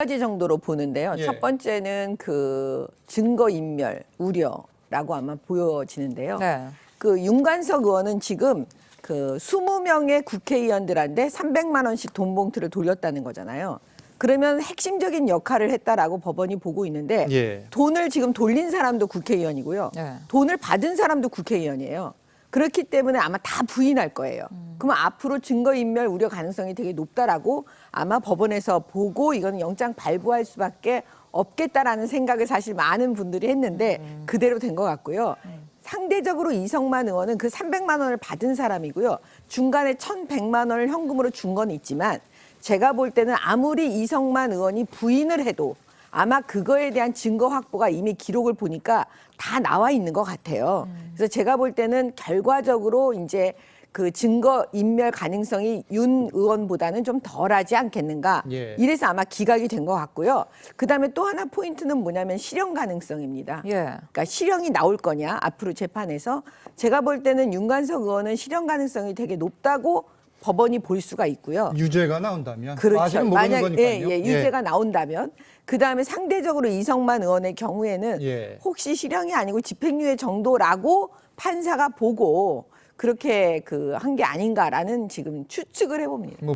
가지 정도로 보는데요. 예. 첫 번째는 그 증거 인멸 우려라고 아마 보여지는데요. 네. 그 윤관석 의원은 지금 그 20명의 국회의원들한테 300만 원씩 돈 봉투를 돌렸다는 거잖아요. 그러면 핵심적인 역할을 했다라고 법원이 보고 있는데 예. 돈을 지금 돌린 사람도 국회의원이고요. 네. 돈을 받은 사람도 국회의원이에요. 그렇기 때문에 아마 다 부인할 거예요. 그러면 앞으로 증거인멸 우려 가능성이 되게 높다라고 아마 법원에서 보고 이거는 영장 발부할 수밖에 없겠다라는 생각을 사실 많은 분들이 했는데 그대로 된 것 같고요. 상대적으로 이성만 의원은 그 300만 원을 받은 사람이고요. 중간에 1,100만 원을 현금으로 준 건 있지만 제가 볼 때는 아무리 이성만 의원이 부인을 해도 아마 그거에 대한 증거 확보가 이미 기록을 보니까 다 나와 있는 것 같아요. 그래서 제가 볼 때는 결과적으로 이제 그 증거 인멸 가능성이 윤 의원보다는 좀 덜하지 않겠는가. 예. 이래서 아마 기각이 된 것 같고요. 그 다음에 또 하나 포인트는 뭐냐면 실형 가능성입니다. 예. 그러니까 실형이 나올 거냐 앞으로 재판에서 제가 볼 때는 윤관석 의원은 실형 가능성이 되게 높다고 법원이 볼 수가 있고요. 유죄가 나온다면 그렇죠. 아직은 모르는 만약 거니까요. 예, 예, 유죄가 나온다면 그 다음에 상대적으로 이성만 의원의 경우에는 예. 혹시 실형이 아니고 집행유예 정도라고 판사가 보고 그렇게 그 한 게 아닌가라는 지금 추측을 해봅니다. 뭐